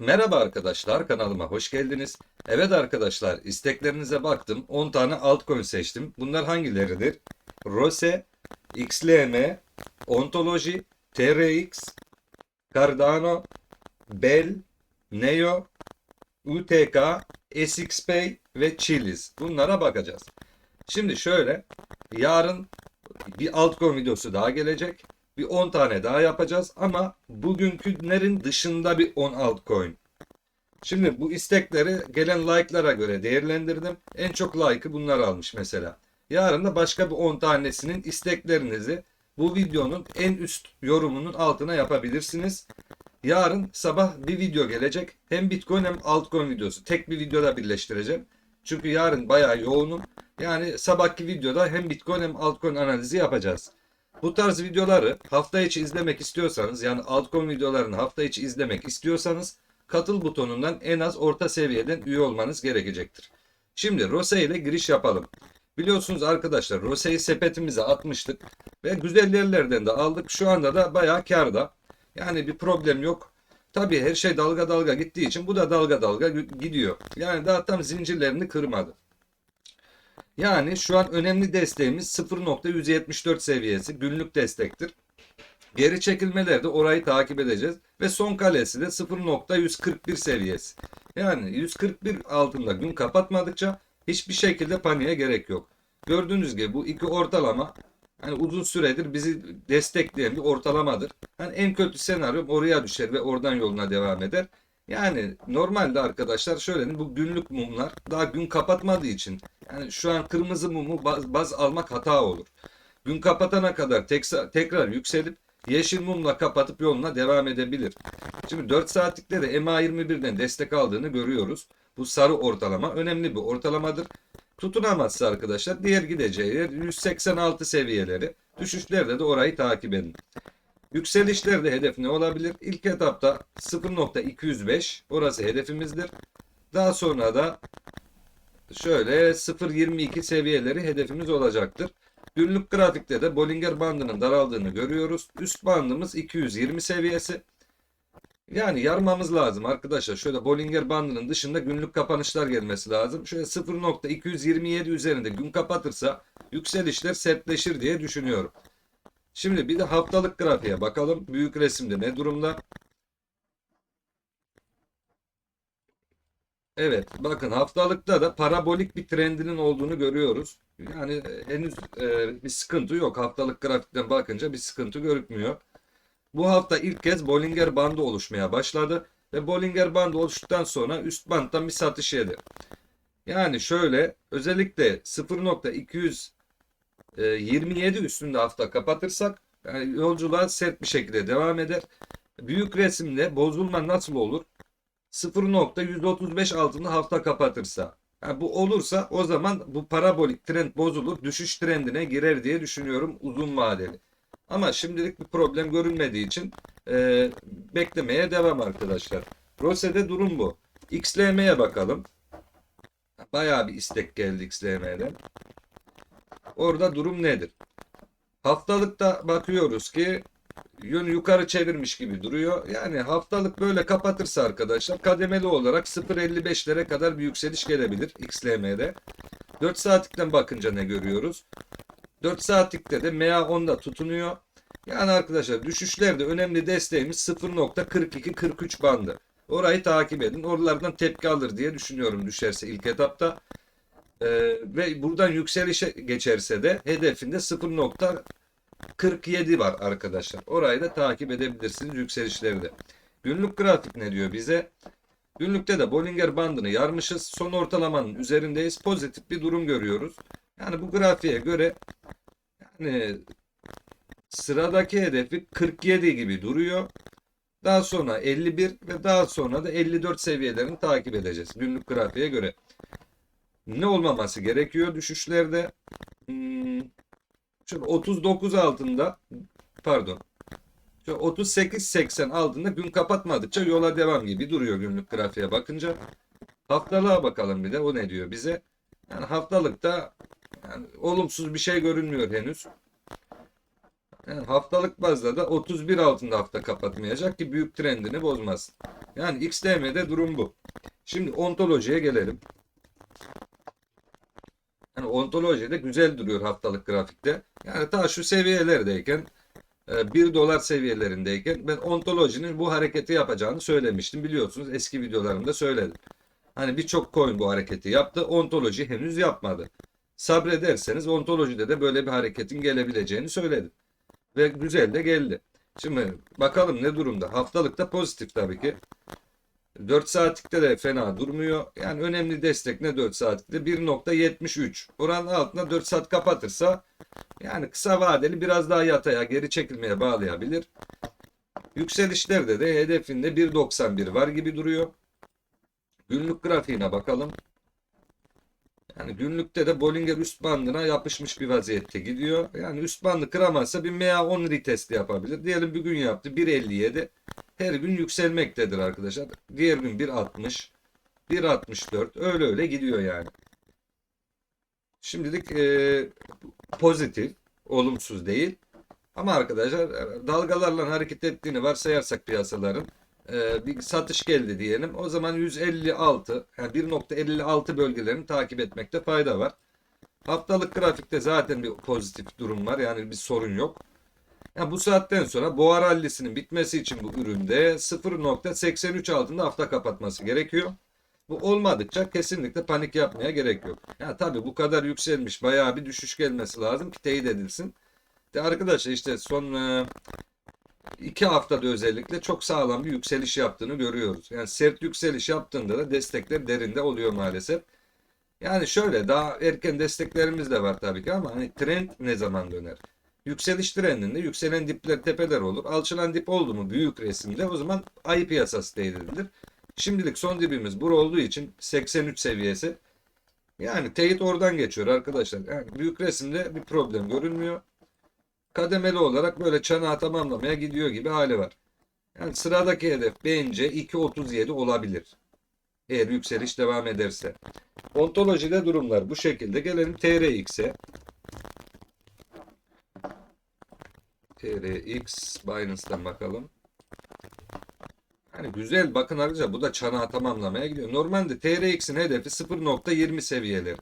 Merhaba arkadaşlar kanalıma hoş geldiniz. Evet arkadaşlar isteklerinize baktım. 10 tane altcoin seçtim. Bunlar hangileridir? Rose, XLM, Ontoloji, TRX, Cardano, Bell, Neo, UTK, SXPay ve Chiliz. Bunlara bakacağız. Şimdi şöyle yarın bir altcoin videosu daha gelecek. Bir 10 tane daha yapacağız ama bugünkülerin dışında bir 10 altcoin. Şimdi bu istekleri gelen like'lara göre değerlendirdim. En çok like'ı bunlar almış mesela. Yarın da başka bir 10 tanesinin isteklerinizi bu videonun en üst yorumunun altına yapabilirsiniz. Yarın sabah bir video gelecek. Hem Bitcoin hem altcoin videosu. Tek bir videoda birleştireceğim. Çünkü yarın bayağı yoğunum. Yani sabahki videoda hem Bitcoin hem altcoin analizi yapacağız. Bu tarz videoları hafta içi izlemek istiyorsanız yani altcoin videolarını hafta içi izlemek istiyorsanız katıl butonundan en az orta seviyeden üye olmanız gerekecektir. Şimdi Rose ile giriş yapalım. Biliyorsunuz arkadaşlar Rose'yi sepetimize atmıştık ve güzel yerlerden de aldık. Şu anda da bayağı karda. Yani bir problem yok. Tabii her şey dalga dalga gittiği için bu da dalga dalga gidiyor. Yani daha tam zincirlerini kırmadı. Yani şu an önemli desteğimiz 0.174 seviyesi günlük destektir. Geri çekilmelerde orayı takip edeceğiz ve son kalesi de 0.141 seviyesi. Yani 141 altında gün kapatmadıkça hiçbir şekilde paniğe gerek yok. Gördüğünüz gibi bu iki ortalama hani uzun süredir bizi destekleyen bir ortalamadır. Hani en kötü senaryo oraya düşer ve oradan yoluna devam eder. Yani normalde arkadaşlar şöyle bu günlük mumlar daha gün kapatmadığı için yani şu an kırmızı mumu baz, baz almak hata olur. Gün kapatana kadar tekrar, tekrar yükselip yeşil mumla kapatıp yoluna devam edebilir. Şimdi 4 saatlikte de MA21'den destek aldığını görüyoruz. Bu sarı ortalama önemli bir ortalamadır. Tutunamazsa arkadaşlar diğer gideceği yer 186 seviyeleri. Düşüşlerde de orayı takip edin. Yükselişlerde hedef ne olabilir? İlk etapta 0.205 orası hedefimizdir. Daha sonra da şöyle 0.22 seviyeleri hedefimiz olacaktır. Günlük grafikte de Bollinger bandının daraldığını görüyoruz. Üst bandımız 220 seviyesi. Yani yarmamız lazım arkadaşlar. Şöyle Bollinger bandının dışında günlük kapanışlar gelmesi lazım. Şöyle 0.227 üzerinde gün kapatırsa yükselişler sertleşir diye düşünüyorum. Şimdi bir de haftalık grafiğe bakalım. Büyük resimde ne durumda? Evet, bakın haftalıkta da parabolik bir trendinin olduğunu görüyoruz. Yani henüz e, bir sıkıntı yok. Haftalık grafikten bakınca bir sıkıntı görükmüyor. Bu hafta ilk kez Bollinger bandı oluşmaya başladı ve Bollinger bandı oluştuktan sonra üst banttan bir satış yedi. Yani şöyle özellikle 0.227 üstünde hafta kapatırsak yani yolculuğa sert bir şekilde devam eder. Büyük resimde bozulma nasıl olur? 0.135 altında hafta kapatırsa. Yani bu olursa o zaman bu parabolik trend bozulur, düşüş trendine girer diye düşünüyorum uzun vadeli. Ama şimdilik bir problem görünmediği için e, beklemeye devam arkadaşlar. Rose'de durum bu. XLM'ye bakalım. Bayağı bir istek geldi XLM'den. Orada durum nedir? Haftalıkta bakıyoruz ki yönü yukarı çevirmiş gibi duruyor. Yani haftalık böyle kapatırsa arkadaşlar kademeli olarak 0.55'lere kadar bir yükseliş gelebilir XLM'de. 4 saatlikten bakınca ne görüyoruz? 4 saatlikte de MA10'da tutunuyor. Yani arkadaşlar düşüşlerde önemli desteğimiz 0.42-43 bandı. Orayı takip edin. Oralardan tepki alır diye düşünüyorum düşerse ilk etapta. Ee, ve buradan yükselişe geçerse de hedefinde 0.47 var arkadaşlar. Orayı da takip edebilirsiniz yükselişleri de. Günlük grafik ne diyor bize? Günlükte de Bollinger bandını yarmışız. Son ortalamanın üzerindeyiz. Pozitif bir durum görüyoruz. Yani bu grafiğe göre yani sıradaki hedefi 47 gibi duruyor. Daha sonra 51 ve daha sonra da 54 seviyelerini takip edeceğiz günlük grafiğe göre. Ne olmaması gerekiyor düşüşlerde? Hmm, şöyle 39 altında pardon. Şöyle 38-80 altında gün kapatmadıkça yola devam gibi duruyor günlük grafiğe bakınca. Haftalığa bakalım bir de o ne diyor bize? Yani haftalıkta yani olumsuz bir şey görünmüyor henüz. Yani haftalık bazda da 31 altında hafta kapatmayacak ki büyük trendini bozmasın. Yani XDM'de durum bu. Şimdi ontolojiye gelelim. Yani ontolojide güzel duruyor haftalık grafikte. Yani ta şu seviyelerdeyken e, 1 dolar seviyelerindeyken ben ontolojinin bu hareketi yapacağını söylemiştim. Biliyorsunuz eski videolarımda söyledim. Hani birçok coin bu hareketi yaptı. Ontoloji henüz yapmadı. Sabrederseniz ontolojide de böyle bir hareketin gelebileceğini söyledim. Ve güzel de geldi. Şimdi bakalım ne durumda. Haftalıkta pozitif tabii ki. 4 saatlikte de fena durmuyor. Yani önemli destek ne 4 saatlikte? 1.73. Oranın altında 4 saat kapatırsa yani kısa vadeli biraz daha yataya geri çekilmeye bağlayabilir. Yükselişlerde de hedefinde 1.91 var gibi duruyor. Günlük grafiğine bakalım. Yani günlükte de Bollinger üst bandına yapışmış bir vaziyette gidiyor. Yani üst bandı kıramazsa bir MA10 retest yapabilir. Diyelim bir gün yaptı 1.57. Her gün yükselmektedir arkadaşlar. Diğer gün 1.60, 1.64 öyle öyle gidiyor yani. Şimdilik e, pozitif, olumsuz değil. Ama arkadaşlar e, dalgalarla hareket ettiğini varsayarsak piyasaların e, bir satış geldi diyelim. O zaman 156 yani 1.56 bölgelerini takip etmekte fayda var. Haftalık grafikte zaten bir pozitif durum var. Yani bir sorun yok. Yani bu saatten sonra boğa rallisinin bitmesi için bu üründe 0.83 altında hafta kapatması gerekiyor. Bu olmadıkça kesinlikle panik yapmaya gerek yok. Yani tabii bu kadar yükselmiş bayağı bir düşüş gelmesi lazım ki teyit edilsin. De arkadaşlar işte son e, iki haftada özellikle çok sağlam bir yükseliş yaptığını görüyoruz. Yani sert yükseliş yaptığında da destekler derinde oluyor maalesef. Yani şöyle daha erken desteklerimiz de var tabii ki ama hani trend ne zaman döner? Yükseliş trendinde yükselen dipler tepeler olur. Alçılan dip oldu mu büyük resimde o zaman ayı piyasası teyit edilir. Şimdilik son dibimiz bur olduğu için 83 seviyesi. Yani teyit oradan geçiyor arkadaşlar. Yani büyük resimde bir problem görünmüyor. Kademeli olarak böyle çanağı tamamlamaya gidiyor gibi hali var. Yani sıradaki hedef bence 2.37 olabilir. Eğer yükseliş devam ederse. Ontolojide durumlar bu şekilde. Gelelim TRX'e. TRX Binance'dan bakalım. Hani güzel bakın arkadaşlar bu da çanağı tamamlamaya gidiyor. Normalde TRX'in hedefi 0.20 seviyeleri.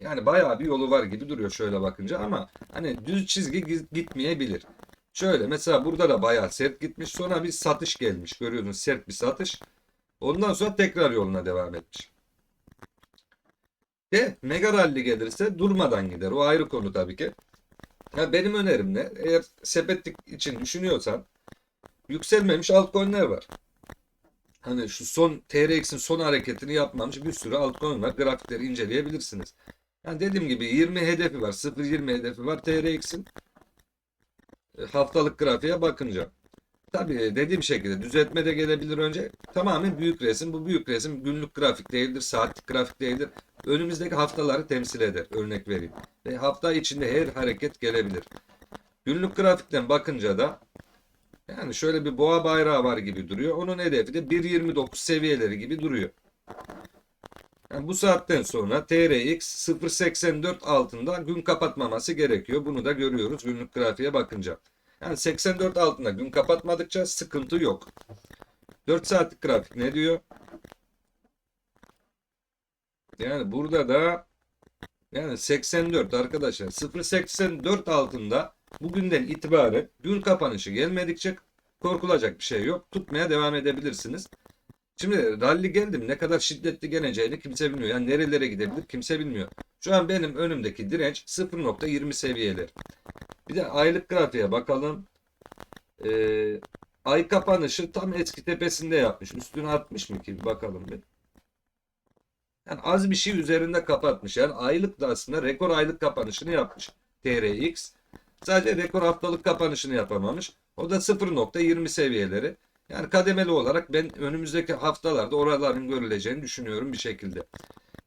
Yani bayağı bir yolu var gibi duruyor şöyle bakınca ama hani düz çizgi gitmeyebilir. Şöyle mesela burada da bayağı sert gitmiş sonra bir satış gelmiş görüyorsunuz sert bir satış. Ondan sonra tekrar yoluna devam etmiş. Ve mega rally gelirse durmadan gider. O ayrı konu tabii ki. Ya benim önerim ne? Eğer sepetlik için düşünüyorsan yükselmemiş altcoin'ler var. Hani şu son TRX'in son hareketini yapmamış bir sürü altcoin var. Grafikleri inceleyebilirsiniz. Yani dediğim gibi 20 hedefi var. 0.20 hedefi var TRX'in. E, Haftalık grafiğe bakınca. Tabii dediğim şekilde düzeltme de gelebilir önce. Tamamen büyük resim. Bu büyük resim günlük grafik değildir, saatlik grafik değildir. Önümüzdeki haftaları temsil eder. Örnek vereyim. Ve hafta içinde her hareket gelebilir. Günlük grafikten bakınca da yani şöyle bir boğa bayrağı var gibi duruyor. Onun hedefi de 1.29 seviyeleri gibi duruyor. Yani bu saatten sonra TRX 0.84 altında gün kapatmaması gerekiyor. Bunu da görüyoruz günlük grafiğe bakınca. Yani 84 altında gün kapatmadıkça sıkıntı yok. 4 saatlik grafik ne diyor? Yani burada da yani 84 arkadaşlar 0.84 altında bugünden itibaren gün kapanışı gelmedikçe korkulacak bir şey yok. Tutmaya devam edebilirsiniz. Şimdi rally geldim ne kadar şiddetli geleceğini kimse bilmiyor. Yani nerelere gidebilir kimse bilmiyor. Şu an benim önümdeki direnç 0.20 seviyeler. Bir de aylık grafiğe bakalım. Ee, ay kapanışı tam eski tepesinde yapmış. Üstüne atmış mı ki? Bakalım bir. Yani az bir şey üzerinde kapatmış. Yani aylık da aslında rekor aylık kapanışını yapmış. TRX. Sadece rekor haftalık kapanışını yapamamış. O da 0.20 seviyeleri. Yani kademeli olarak ben önümüzdeki haftalarda oraların görüleceğini düşünüyorum bir şekilde.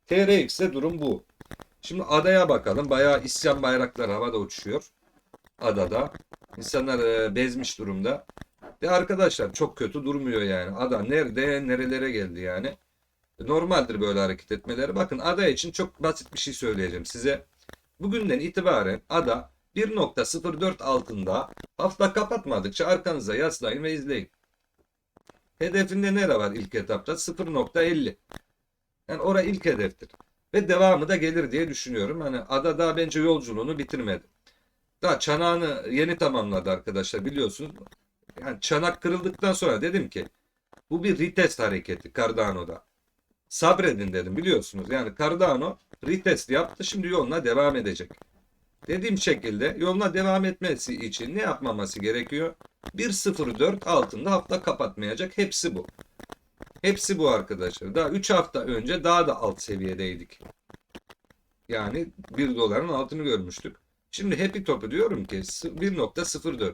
TRX'te durum bu. Şimdi adaya bakalım. Bayağı isyan bayrakları havada uçuşuyor. Adada. İnsanlar e, bezmiş durumda. Ve arkadaşlar çok kötü durmuyor yani. Ada nerede nerelere geldi yani. Normaldir böyle hareket etmeleri. Bakın ada için çok basit bir şey söyleyeceğim size. Bugünden itibaren ada 1.04 altında hafta kapatmadıkça arkanıza yaslayın ve izleyin. Hedefinde nere var ilk etapta? 0.50. Yani ora ilk hedeftir. Ve devamı da gelir diye düşünüyorum. Hani ada daha bence yolculuğunu bitirmedi. Daha çanağını yeni tamamladı arkadaşlar biliyorsunuz. Yani çanak kırıldıktan sonra dedim ki bu bir retest hareketi Cardano'da. Sabredin dedim biliyorsunuz. Yani Cardano retest yaptı şimdi yoluna devam edecek. Dediğim şekilde yoluna devam etmesi için ne yapmaması gerekiyor? 1.04 altında hafta kapatmayacak. Hepsi bu. Hepsi bu arkadaşlar. Daha 3 hafta önce daha da alt seviyedeydik. Yani 1 doların altını görmüştük. Şimdi Happy Top'u diyorum ki 1.04.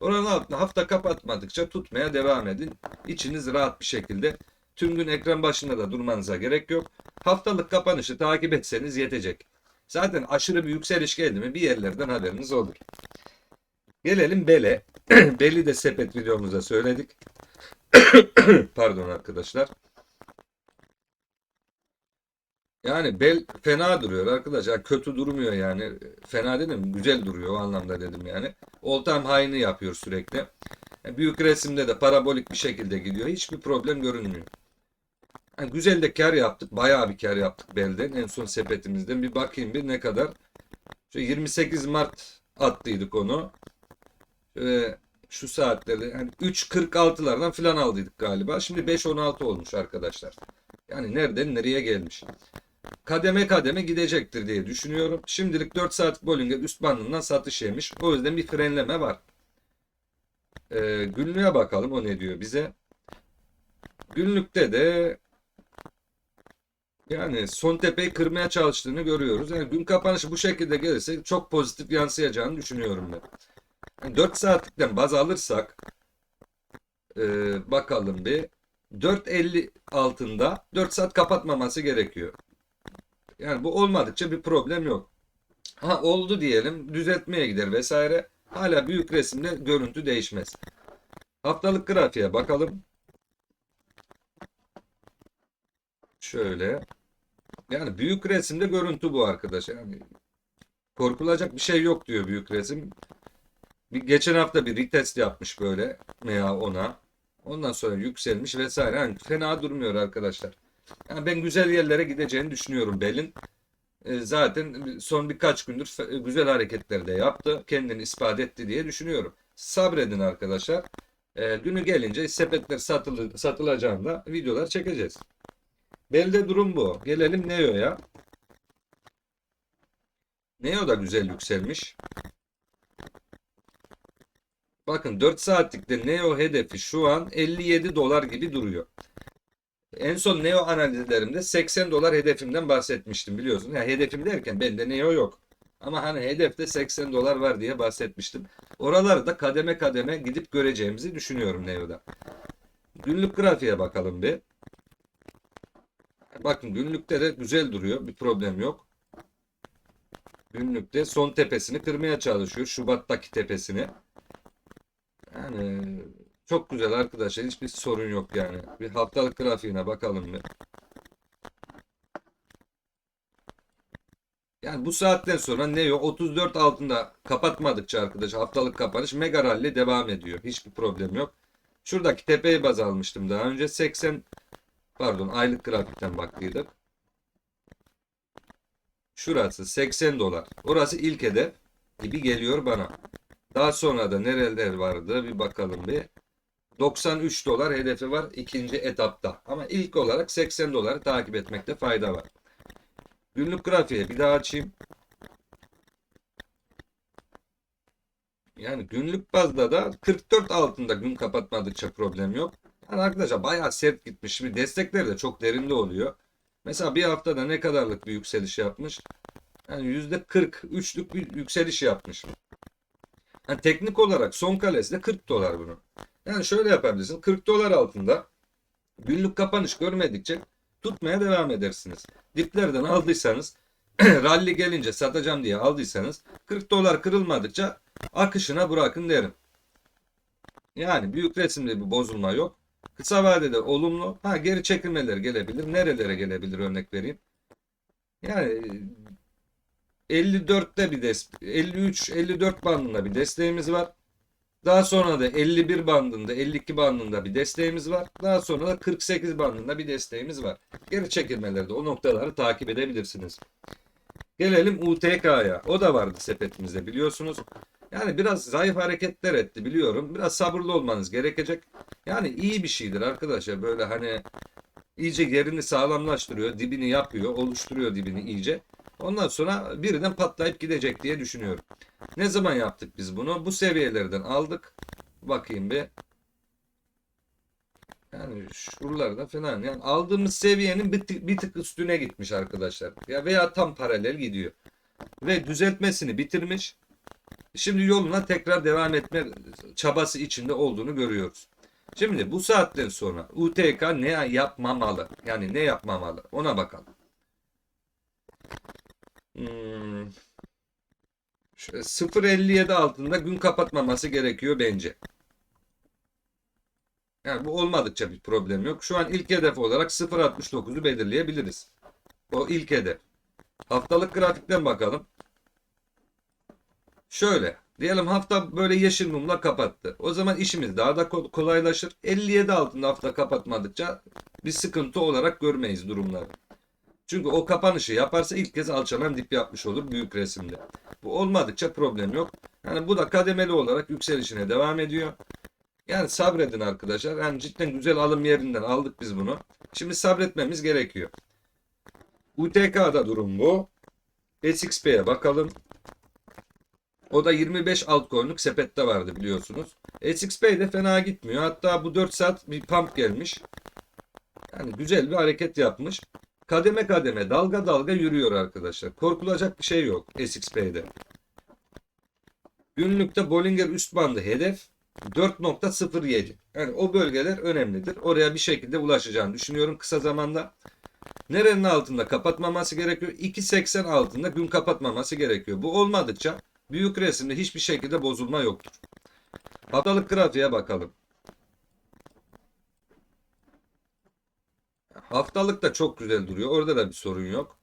Oranın altında hafta kapatmadıkça tutmaya devam edin. İçiniz rahat bir şekilde. Tüm gün ekran başında da durmanıza gerek yok. Haftalık kapanışı takip etseniz yetecek. Zaten aşırı bir yükseliş geldi mi bir yerlerden haberiniz olur. Gelelim Bel'e. Bel'i de sepet videomuzda söyledik. Pardon arkadaşlar. Yani bel fena duruyor arkadaşlar. Kötü durmuyor yani. Fena dedim güzel duruyor o anlamda dedim yani. All time high'ını yapıyor sürekli. Yani büyük resimde de parabolik bir şekilde gidiyor. Hiçbir problem görünmüyor. Yani güzel de kar yaptık. Bayağı bir kar yaptık belden. En son sepetimizden bir bakayım bir ne kadar. Şöyle 28 Mart attıydık onu. Şöyle şu saatlerde yani 3.46'lardan falan aldıydık galiba. Şimdi 5.16 olmuş arkadaşlar. Yani nereden nereye gelmiş. Kademe kademe gidecektir diye düşünüyorum. Şimdilik 4 saatlik Bollinger üst bandından satış yemiş. O yüzden bir frenleme var. Ee, günlüğe bakalım o ne diyor bize. Günlükte de yani son tepeyi kırmaya çalıştığını görüyoruz. Yani gün kapanışı bu şekilde gelirse çok pozitif yansıyacağını düşünüyorum ben. Yani 4 saatlikten baz alırsak e, bakalım bir 4.50 altında 4 saat kapatmaması gerekiyor. Yani bu olmadıkça bir problem yok. Ha oldu diyelim düzeltmeye gider vesaire. Hala büyük resimde görüntü değişmez. Haftalık grafiğe bakalım. Şöyle. Yani büyük resimde görüntü bu arkadaş. Yani korkulacak bir şey yok diyor büyük resim. Bir, geçen hafta bir retest yapmış böyle veya ona. Ondan sonra yükselmiş vesaire. Yani fena durmuyor arkadaşlar. Yani ben güzel yerlere gideceğini düşünüyorum Bel'in. E, zaten son birkaç gündür fe- güzel hareketler de yaptı. Kendini ispat etti diye düşünüyorum. Sabredin arkadaşlar. E, günü gelince sepetler satılı, satılacağında videolar çekeceğiz. Bel'de durum bu. Gelelim Neo'ya. Neo da güzel yükselmiş. Bakın 4 saatlikte Neo hedefi şu an 57 dolar gibi duruyor. En son Neo analizlerimde 80 dolar hedefimden bahsetmiştim biliyorsun. Ya hedefim derken bende Neo yok. Ama hani hedefte 80 dolar var diye bahsetmiştim. Oraları da kademe kademe gidip göreceğimizi düşünüyorum Neo'da. Günlük grafiğe bakalım bir. Bakın günlükte de güzel duruyor. Bir problem yok. Günlükte son tepesini kırmaya çalışıyor. Şubat'taki tepesini. Yani çok güzel arkadaşlar. Hiçbir sorun yok yani. Bir haftalık grafiğine bakalım bir. Yani bu saatten sonra Neo 34 altında kapatmadıkça arkadaşlar haftalık kapanış mega rally devam ediyor. Hiçbir problem yok. Şuradaki tepeyi baz almıştım daha önce. 80 pardon aylık grafikten baktıydık. Şurası 80 dolar. Orası ilk hedef gibi geliyor bana. Daha sonra da nereler vardı bir bakalım bir. 93 dolar hedefi var ikinci etapta. Ama ilk olarak 80 doları takip etmekte fayda var. Günlük grafiğe bir daha açayım. Yani günlük bazda da 44 altında gün kapatmadıkça problem yok. Yani arkadaşlar bayağı sert gitmiş. Şimdi destekleri de çok derinde oluyor. Mesela bir haftada ne kadarlık bir yükseliş yapmış? Yani %43'lük bir yükseliş yapmış. Yani teknik olarak son kalesi de 40 dolar bunu. Yani şöyle yapabilirsin. 40 dolar altında günlük kapanış görmedikçe tutmaya devam edersiniz. Diplerden aldıysanız rally gelince satacağım diye aldıysanız 40 dolar kırılmadıkça akışına bırakın derim. Yani büyük resimde bir bozulma yok. Kısa vadede olumlu. Ha geri çekilmeler gelebilir. Nerelere gelebilir örnek vereyim. Yani 54'te bir des 53 54 bandında bir desteğimiz var. Daha sonra da 51 bandında, 52 bandında bir desteğimiz var. Daha sonra da 48 bandında bir desteğimiz var. Geri çekilmelerde o noktaları takip edebilirsiniz. Gelelim UTK'ya. O da vardı sepetimizde biliyorsunuz. Yani biraz zayıf hareketler etti biliyorum. Biraz sabırlı olmanız gerekecek. Yani iyi bir şeydir arkadaşlar. Böyle hani iyice yerini sağlamlaştırıyor, dibini yapıyor, oluşturuyor dibini iyice. Ondan sonra birden patlayıp gidecek diye düşünüyorum. Ne zaman yaptık biz bunu? Bu seviyelerden aldık. Bakayım bir. Yani şuralarda falan. Yani aldığımız seviyenin bir tık, bir tık üstüne gitmiş arkadaşlar. Ya veya tam paralel gidiyor. Ve düzeltmesini bitirmiş. Şimdi yoluna tekrar devam etme çabası içinde olduğunu görüyoruz. Şimdi bu saatten sonra UTK ne yapmamalı? Yani ne yapmamalı? Ona bakalım. Hmm. Şöyle 0.57 altında gün kapatmaması gerekiyor bence. Yani bu olmadıkça bir problem yok. Şu an ilk hedef olarak 0.69'u belirleyebiliriz. O ilk hedef. Haftalık grafikten bakalım. Şöyle. Diyelim hafta böyle yeşil mumla kapattı. O zaman işimiz daha da ko- kolaylaşır. 57 altında hafta kapatmadıkça bir sıkıntı olarak görmeyiz durumları. Çünkü o kapanışı yaparsa ilk kez alçalan dip yapmış olur büyük resimde. Bu olmadıkça problem yok. Yani bu da kademeli olarak yükselişine devam ediyor. Yani sabredin arkadaşlar. Yani cidden güzel alım yerinden aldık biz bunu. Şimdi sabretmemiz gerekiyor. UTK'da durum bu. SXP'ye bakalım. O da 25 altcoin'luk sepette vardı biliyorsunuz. SXP de fena gitmiyor. Hatta bu 4 saat bir pump gelmiş. Yani güzel bir hareket yapmış. Kademe kademe dalga dalga yürüyor arkadaşlar. Korkulacak bir şey yok SXP'de. Günlükte Bollinger üst bandı hedef 4.07. Yani o bölgeler önemlidir. Oraya bir şekilde ulaşacağını düşünüyorum kısa zamanda. Nerenin altında kapatmaması gerekiyor? 2.80 altında gün kapatmaması gerekiyor. Bu olmadıkça büyük resimde hiçbir şekilde bozulma yoktur. Haftalık grafiğe bakalım. Haftalık da çok güzel duruyor. Orada da bir sorun yok.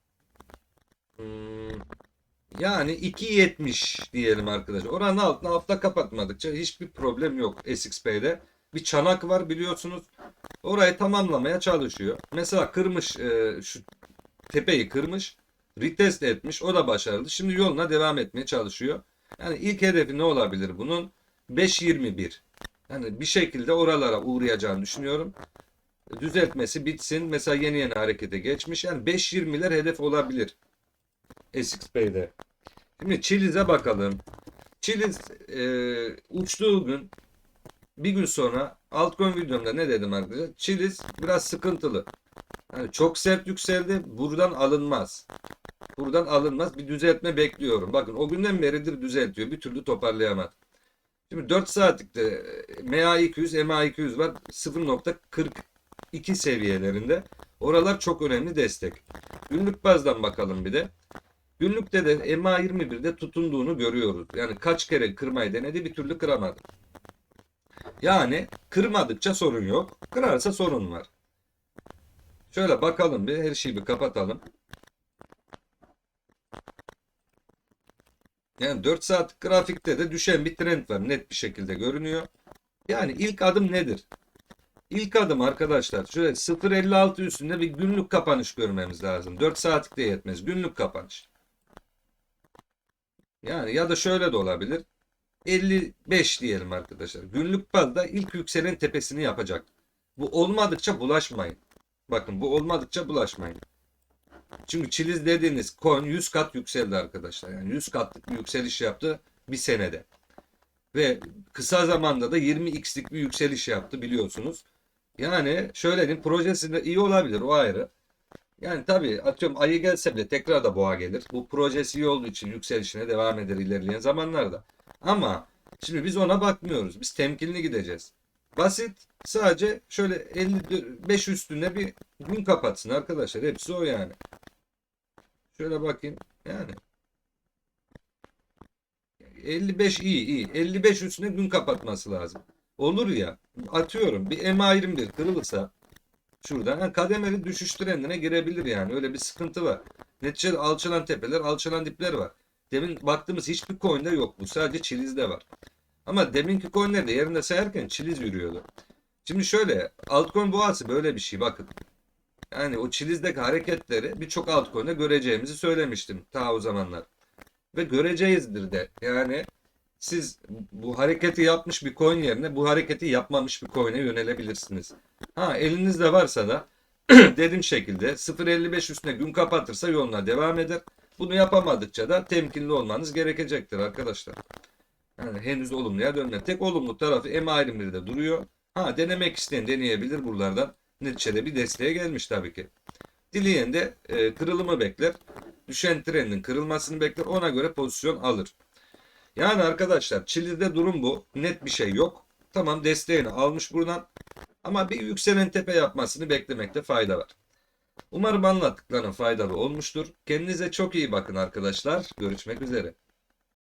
Hmm, yani 2.70 diyelim arkadaşlar. Oranın altına hafta kapatmadıkça hiçbir problem yok SXP'de. Bir çanak var biliyorsunuz. Orayı tamamlamaya çalışıyor. Mesela kırmış e, şu tepeyi kırmış. Retest etmiş. O da başarılı. Şimdi yoluna devam etmeye çalışıyor. Yani ilk hedefi ne olabilir bunun? 5.21. Yani bir şekilde oralara uğrayacağını düşünüyorum. Düzeltmesi bitsin. Mesela yeni yeni harekete geçmiş. Yani 5.20'ler hedef olabilir. SXP'de. Şimdi Chiliz'e bakalım. Chiliz e, uçtuğu gün bir gün sonra altcoin videomda ne dedim arkadaşlar? Chiliz biraz sıkıntılı. Yani çok sert yükseldi. Buradan alınmaz. Buradan alınmaz. Bir düzeltme bekliyorum. Bakın o günden beridir düzeltiyor. Bir türlü toparlayamadı. Şimdi 4 saatlikte MA200, MA200 var. 0.42 seviyelerinde. Oralar çok önemli destek. Günlük bazdan bakalım bir de. Günlükte de MA21'de tutunduğunu görüyoruz. Yani kaç kere kırmayı denedi bir türlü kıramadı. Yani kırmadıkça sorun yok. Kırarsa sorun var. Şöyle bakalım bir her şeyi bir kapatalım. Yani 4 saat grafikte de düşen bir trend var. Net bir şekilde görünüyor. Yani ilk adım nedir? İlk adım arkadaşlar şöyle 0.56 üstünde bir günlük kapanış görmemiz lazım. 4 saatlik de yetmez. Günlük kapanış. Yani ya da şöyle de olabilir. 55 diyelim arkadaşlar. Günlük bazda ilk yükselen tepesini yapacak. Bu olmadıkça bulaşmayın. Bakın bu olmadıkça bulaşmayın. Çünkü çiliz dediğiniz coin 100 kat yükseldi arkadaşlar. Yani 100 katlık bir yükseliş yaptı bir senede. Ve kısa zamanda da 20x'lik bir yükseliş yaptı biliyorsunuz. Yani şöyle diyeyim projesinde iyi olabilir o ayrı. Yani tabii atıyorum ayı gelse bile tekrar da boğa gelir. Bu projesi iyi olduğu için yükselişine devam eder ilerleyen zamanlarda. Ama şimdi biz ona bakmıyoruz. Biz temkinli gideceğiz. Basit. Sadece şöyle 55 üstünde bir gün kapatsın arkadaşlar. Hepsi o yani. Şöyle bakayım. Yani 55 iyi iyi. 55 üstüne gün kapatması lazım. Olur ya. Atıyorum bir MA21 kırılırsa şuradan yani kademeli düşüş trendine girebilir yani. Öyle bir sıkıntı var. Neticede alçalan tepeler, alçalan dipler var. Demin baktığımız hiçbir coin'de yok bu. Sadece Chiliz'de var. Ama deminki coin'leri de yerinde sayarken Chiliz yürüyordu. Şimdi şöyle altcoin boğası böyle bir şey bakın. Yani o Chiliz'deki hareketleri birçok altcoin'de göreceğimizi söylemiştim ta o zamanlar. Ve göreceğizdir de. Yani siz bu hareketi yapmış bir coin yerine bu hareketi yapmamış bir coin'e yönelebilirsiniz. Ha elinizde varsa da dediğim şekilde 0.55 üstüne gün kapatırsa yoluna devam eder. Bunu yapamadıkça da temkinli olmanız gerekecektir arkadaşlar. Yani henüz olumluya dönme. Tek olumlu tarafı M21'de duruyor. Ha denemek isteyen deneyebilir buralardan. Neticede bir desteğe gelmiş tabii ki. Dileyen de e, kırılımı bekler. Düşen trendin kırılmasını bekler. Ona göre pozisyon alır. Yani arkadaşlar Çili'de durum bu. Net bir şey yok. Tamam desteğini almış buradan. Ama bir yükselen tepe yapmasını beklemekte fayda var. Umarım anlattıklarım faydalı olmuştur. Kendinize çok iyi bakın arkadaşlar. Görüşmek üzere.